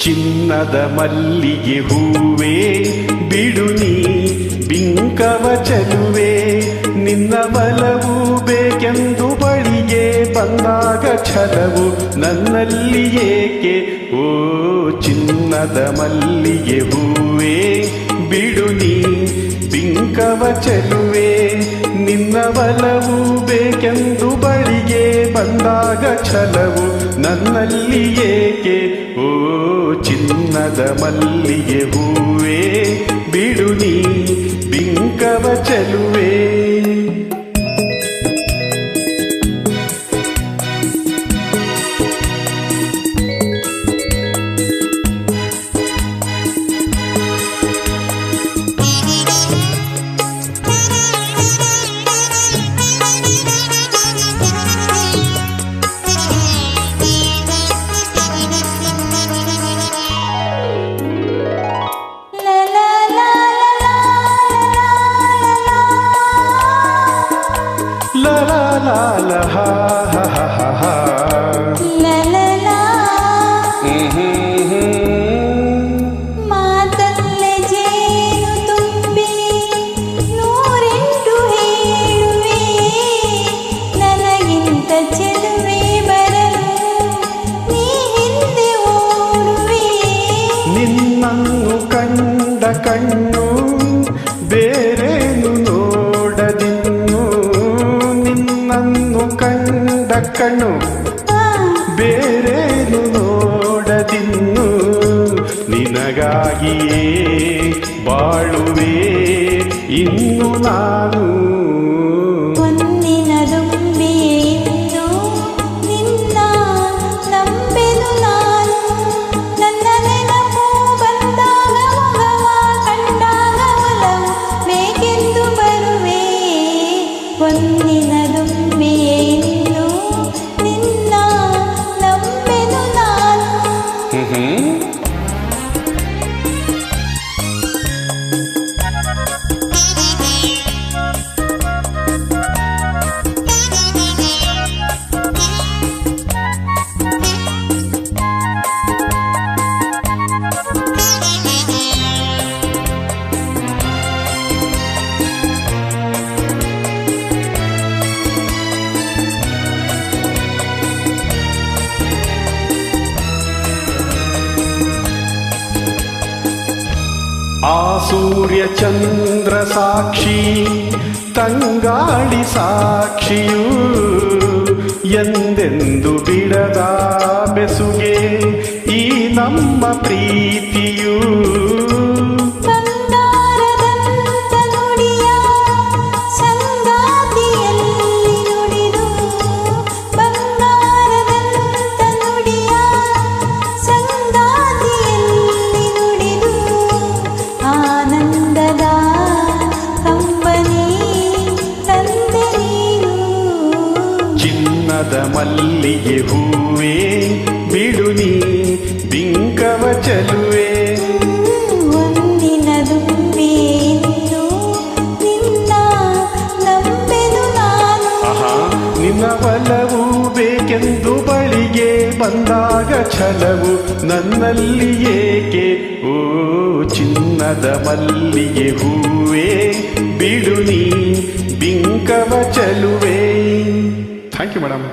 ಚಿನ್ನದ ಮಲ್ಲಿಗೆ ಹೂವೇ, ಬಿಡು ನೀ ಬಿಂಕವ ಚಲುವೆ, ನಿನ್ನ ಬಲವು ಬೇಕೆಂದು ಬಳಿಗೆ ಬಂದಾಗ ಛಲವು ನನ್ನಲ್ಲಿ ಏಕೆ? ಓ ಚಿನ್ನದ ಮಲ್ಲಿಗೆ ಹೂವೇ, ಬಿಡು ನೀ ಬಿಂಕವ ಚಲುವೆ, ನಿನ್ನ ಬಲವು ಬೇಕೆಂದು ಬಳಿಗೆ ಬಂದಾಗ ಛಲವು ನನ್ನಲ್ಲಿ ಏಕೆ? ಓ ಚಿನ್ನದ ಮಲ್ಲಿಗೆ ಹೂವೇ. ಲ ಲ ಲ ಲ ಹ ಹ ಹ ಹ ಹ. la la la ಹ್ಮ್ ಹ್ಮ್ ಹ್ಮ್. ಮಾತಲ್ಲೇ ಜೇನು ತುಂಬಿ ನೂರೆಂಟು ಹೇಳುವೆ ನನಗಿಂತ ಚೆಲುವೆ ಬರಲು ನೀ ಹಿಂದೆ ಓಡುವೆ ನಿನ್ನನ್ನು ಕಂಡ ಕಣ್ಣು ಬೇರೇನು ಕಣ್ಣು ಬೇರೇನು ನೋಡದಿನ್ನು ನಿನಗಾಗಿಯೇ ಬಾಳುವೆ ಇನ್ನು ನಾನು. ಒಂದಿನ ದುಂಬಿಯೇ ಆ ಸೂರ್ಯ ಚಂದ್ರ ಸಾಕ್ಷಿ ತಂಗಾಳಿ ಸಾಕ್ಷಿಯು ಎಂದೆಂದು ಬಿಡದ ಬೆಸುಗೆ ಈ ನಮ್ಮ ಪ್ರೀತಿಯು? ಮಲ್ಲಿಗೆ ಹೂವೇ ಬಿಡು ನೀ ಬಿಂಕವ ಚಲುವೆ. ಒಂದಿನ ನಿನ್ನ ಬಲವು ಬೇಕೆಂದು ಬಳಿಗೆ ಬಂದಾಗ ಛಲವು ನನ್ನಲ್ಲಿ ಏಕೆ? ಓ ಚಿನ್ನದ ಮಲ್ಲಿಗೆ ಹೂವೇ ಬಿಡು ನೀ ಬಿಂಕವ ಚಲುವೆ. Thank you madam